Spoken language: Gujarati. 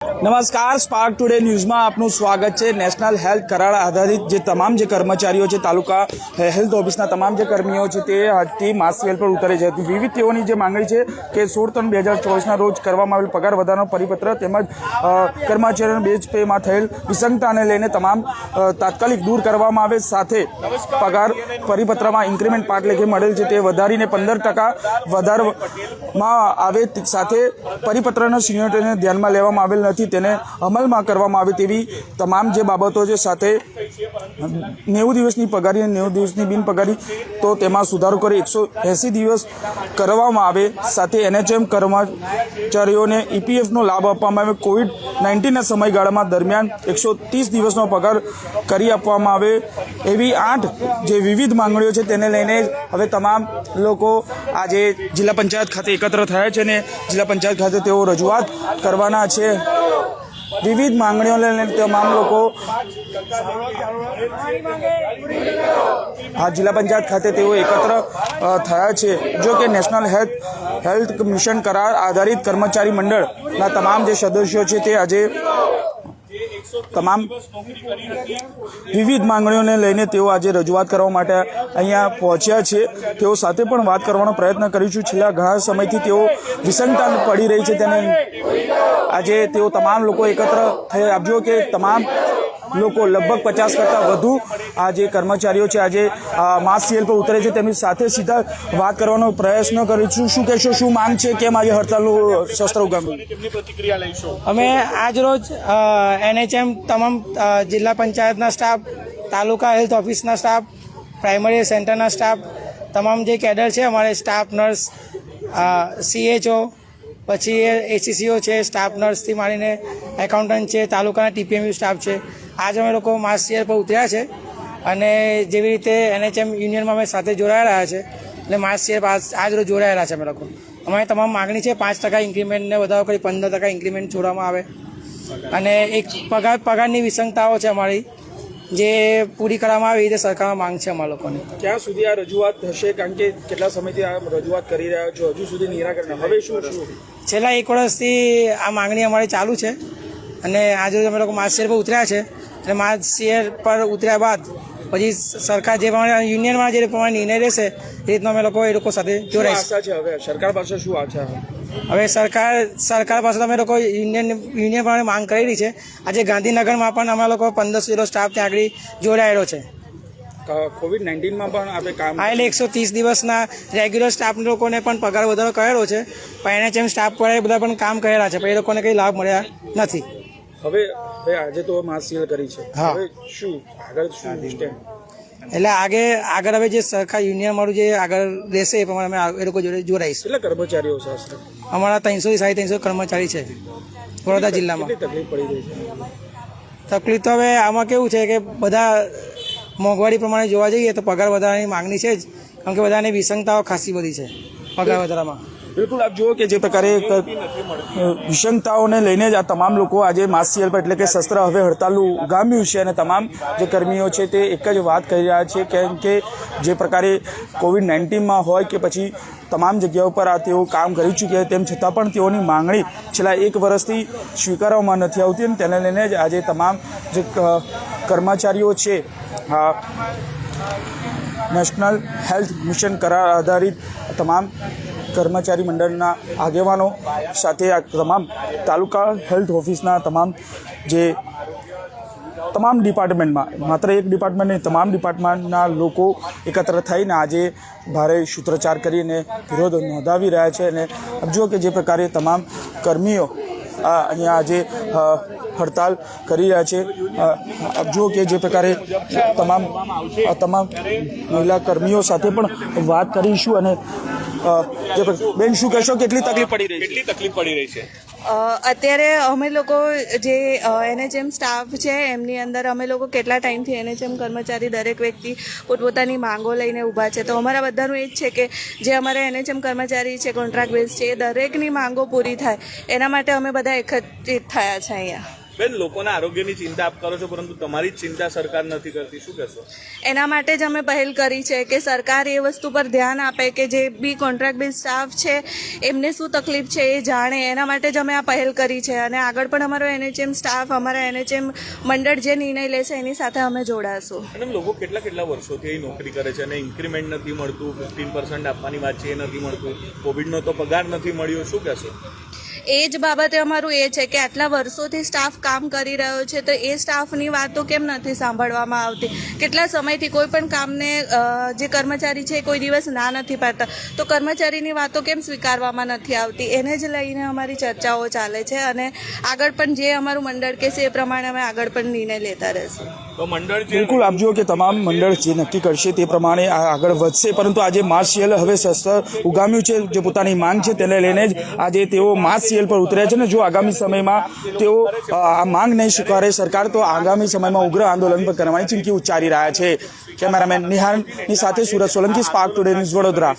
નમસ્કાર સ્પાર્ક ટુડે ન્યૂઝમાં આપનું સ્વાગત છે. નેશનલ હેલ્થ કરાર આધારિત જે તમામ જે કર્મચારીઓ છે, તાલુકા હેલ્થ ઓફિસના તમામ જે કર્મીઓ છે, તે આજથી માસ્કેલ પર ઉતરે છે. વિવિધ તેઓની જે માંગણી છે કે સોળ ત્રણ બે હજાર ચોવીસના રોજ કરવામાં આવેલ પગાર વધારાનો પરિપત્ર તેમજ કર્મચારીઓના બેઝ પેમાં થયેલ વિસંગતાને લઈને તમામ તાત્કાલિક દૂર કરવામાં આવે. સાથે પગાર પરિપત્રમાં ઇન્ક્રીમેન્ટ પાક લેખે મળેલ છે, તે વધારીને પંદર ટકા વધારવામાં આવે. સાથે પરિપત્રના સિનિયરિટીને ધ્યાનમાં લેવામાં આવેલ નથી. તેને અમલમાં કરવામાં આવે તેવી તમામ જે બાબતો છે સાથે નેવું દિવસની પગારી અને નેવું દિવસની બિન પગારી તો તેમાં સુધારો કરી એકસો એંસી દિવસ કરવામાં આવે. સાથે એનએચએમ કર્મચારીઓને ઈપીએફનો લાભ આપવામાં આવે. કોવિડ નાઇન્ટીનના સમયગાળામાં દરમિયાન એકસો ત્રીસ દિવસનો પગાર કરી આપવામાં આવે એવી આઠ જે વિવિધ માંગણીઓ છે તેને લઈને હવે તમામ લોકો આજે જિલ્લા પંચાયત ખાતે એકત્ર થયા છે અને જિલ્લા પંચાયત ખાતે તેઓ રજૂઆત કરવાના છે. વિવિધ માંગણીઓને લઈને તમામ લોકો આ જિલ્લા પંચાયત ખાતે તેઓ એકત્ર થયા છે. જો કે નેશનલ હેલ્થ હેલ્થ મિશન કરાર આધારિત કર્મચારી મંડળના તમામ જે સદસ્યો છે તે આજે તમામ વિવિધ માંગણીઓને લઈને તેઓ આજે રજૂઆત કરવા માટે અહીંયા પહોંચ્યા છે. તેઓ સાથે પણ વાત કરવાનો પ્રયત્ન કરીશું. છેલ્લા ઘણા સમયથી તેઓ વિસંગતા પડી રહી છે. તેને આજે તેઓ તમામ લોકો એકત્ર થઈ આપજો કે તમામ લોકો લગભગ પચાસ કરતાં વધુ આ જે કર્મચારીઓ છે આજે આ માસ સીએલ પર ઉતરે છે તેમની સાથે સીધા વાત કરવાનો પ્રયત્ન છું શું કહેશો શું માંગ છે કેમ આજે હડતાલનું શસ્ત્ર ઉગામ્યું તેમની પ્રતિક્રિયા લઈશું? અમે આજ રોજ એનએચએમ તમામ જિલ્લા પંચાયતના સ્ટાફ તાલુકા હેલ્થ ઓફિસના સ્ટાફ પ્રાઇમરી સેન્ટરના સ્ટાફ તમામ જે કેડર છે અમારે સ્ટાફ નર્સ સીએચઓ પછી એસીસીઓ છે સ્ટાફ નર્સથી માંડીને એકાઉન્ટન્ટ છે તાલુકાના ટીપીએમયુ સ્ટાફ છે આજ અમે લોકો માસ શેર પર ઉતર્યા છે અને જેવી રીતે એનએચએમ યુનિયનમાં અમે સાથે જોડાયેલા છે એટલે માસ શેર આજ રોજ જોડાયેલા છે અમે લોકો. અમારી તમામ માગણી છે પાંચ ટકા ઇન્ક્રીમેન્ટને વધારો કરી પંદર ટકા ઇન્ક્રીમેન્ટ છોડવામાં આવે. અને એક પગાર પગારની વિસંગતાઓ છે અમારી જે પૂરી કરવામાં આવે એ રીતે સરકારમાં માંગ છે અમારા લોકોની. ક્યાં સુધી આ રજૂઆત થશે? કારણ કે કેટલા સમયથી આ રજૂઆત કરી રહ્યા છો? હજુ સુધી નિરાકરણ હવે શું શું છેલ્લા એક વર્ષથી આ માંગણી અમારી ચાલુ છે અને આજે અમે લોકો માસ શેર પર ઉતર્યા છે. અને માસ શેર પર ઉતર્યા બાદ પછી સરકાર જે પ્રમાણે યુનિયનમાં જે પ્રમાણે નિર્ણય રહેશે એ રીતનો અમે લોકો એ લોકો સાથે જોડાઈશું. હવે? સરકાર પાસે શું આશા? હવે સરકાર સરકાર પાસે અમે લોકો યુનિયન યુનિયન પ્રમાણે માંગ કરેલી છે. આજે ગાંધીનગરમાં પણ અમે લોકો પંદરસો જેટલો સ્ટાફ ત્યાં આગળ જોડાયેલો છે. કોવિડ નાઇન્ટીનમાં પણ આપણે કામ હા એટલે એકસો ત્રીસ દિવસના રેગ્યુલર સ્ટાફ લોકોને પણ પગાર વધારો કરેલો છે. પણ એનએચએમ સ્ટાફ પર એ બધા પણ કામ કરેલા છે. પણ એ લોકોને કંઈ લાભ મળ્યા નથી. હવે આજે તો માસ સીલ કરી છે. હા. હવે શું? આગળ શું એટલે આગે આગળ હવે જે સરકાર યુનિયન મારું જે આગળ રહેશે એ પ્રમાણે અમે એ લોકો જોડે જોડાઈશું. એટલે કર્મચારીઓ છે અમારા ત્રણસો સાડી ત્રણસો કર્મચારી છે. વડોદરા જિલ્લામાં. તકલીફ પડી રહી છે? તકલીફ તો હવે આમાં કેવું છે કે બધા મોંઘવારી પ્રમાણે જોવા જઈએ તો પગાર વધારાની માંગણી છે જ. કારણ કે બધાની વિસંગતાઓ ખાસી બધી છે. પગાર વધારામાં. બિલકુલ, આપ જુઓ કે જે પ્રકારે વિષમતાઓને લઈને જ આ તમામ લોકો આજે માસ સીએલ પર એટલે કે શસ્ત્ર હવે હડતાલનું ઉગામ્યું છે અને તમામ જે કર્મીઓ છે તે એક જ વાત કરી રહ્યા છે કેમ કે જે પ્રકારે કોવિડ નાઇન્ટીનમાં હોય કે પછી તમામ જગ્યાઓ પર આ તેઓ કામ કરી ચૂક્યા તેમ છતાં પણ તેઓની માંગણી છેલ્લા એક વર્ષથી સ્વીકારવામાં નથી આવતી અને તેને લઈને જ આજે તમામ જે કર્મચારીઓ છે નેશનલ હેલ્થ મિશન કરાર આધારિત તમામ કર્મચારી મંડળના આગેવાનો સાથે આ તમામ તાલુકા હેલ્થ ઓફિસના તમામ જે તમામ ડિપાર્ટમેન્ટમાં, માત્ર એક ડિપાર્ટમેન્ટ નહીં, તમામ ડિપાર્ટમેન્ટના લોકો એકત્ર થઈને આજે ભારે સૂત્રોચ્ચાર કરીને વિરોધ નોંધાવી રહ્યા છે અને જુઓ કે જે પ્રકારે તમામ કર્મીઓ આ અહીંયા આજે હડતાલ કરી રહ્યા છે. જો કે જે પ્રકારે તમામ તમામ મહિલા કર્મીઓ સાથે પણ વાત કરીશું અને જે બેન, શું કહેશો? કેટલી તકલીફ પડી રહી છે? કેટલી તકલીફ પડી રહી છે? અત્યારે અમે લોકો જે એનએચએમ સ્ટાફ છે, એમની અંદર અમે લોકો કેટલા ટાઈમથી એનએચએમ કર્મચારી દરેક વ્યક્તિ પોતપોતાની માંગો લઈને ઊભા છે. તો અમારા બધાનું એ જ છે કે, જે અમારા એનએચએમ કર્મચારી છે કોન્ટ્રાક્ટ બેઝ છે, એ દરેકની માંગો પૂરી થાય. એના માટે અમે બધા એકત્રિત થયા છે અહીંયા. બેન લોકોના આરોગ્યની ચિંતા આપ કરો છો પરંતુ તમારી જ ચિંતા સરકાર નથી કરતી. શું કહેશો? એના માટે જ અમે પહેલ કરી છે કે સરકાર એ વસ્તુ પર ધ્યાન આપે કે જે બી કોન્ટ્રાક્ટ બેઝ સ્ટાફ છે એમને શું તકલીફ છે એ જાણે. એના માટે જ અમે આ પહેલ કરી છે અને આગળ પણ અમારો એનએચએમ સ્ટાફ અમારા એનએચએમ મંડળ જે નિર્ણય લેશે એની સાથે અમે જોડાશું. અને લોકો કેટલા કેટલા વર્ષોથી નોકરી કરે છે અને ઇન્ક્રીમેન્ટ નથી મળતું ફિફ્ટીન પર્સન્ટ આપવાની વાત છે એ નથી મળતું કોવિડનો તો પગાર નથી મળ્યો. શું કહેશો? એ જ બાબતે અમારું એ છે કે આટલા વર્ષોથી સ્ટાફ કામ કરી રહ્યો છે, તો એ સ્ટાફની વાતો કેમ નથી સાંભળવામાં આવતી? કેટલા સમયથી કોઈ પણ કામને જે કર્મચારી છે કોઈ દિવસ ના નથી પાડતા? તો કર્મચારીની વાતો કેમ સ્વીકારવામાં નથી આવતી? એને જ લઈને અમારી ચર્ચાઓ ચાલે છે અને આગળ પણ જે અમારું મંડળ કહેશે એ પ્રમાણે અમે આગળ પણ નિર્ણય લેતા રહેશું. બિલકુલ, આપ જુઓ કે તમામ મંડળ જે નક્કી કરશે તે પ્રમાણે આગળ વધશે, પરંતુ આજે સેલ હવે શસ્ત્ર ઉગામ્યું છે, જે પોતાની માંગ છે તેને લઈને જ આજે તેઓ સેલ પર ઉતર્યા છે ને જો આગામી સમયમાં તેઓ આ માંગ નહીં સ્વીકારે, સરકાર તો આગામી સમયમાં ઉગ્ર આંદોલન પર કરવાની ચીમકી ઉચ્ચારી રહ્યા છે. કેમેરામેન નિહાળની સાથે Surat Solanki, spark today news Vadodara.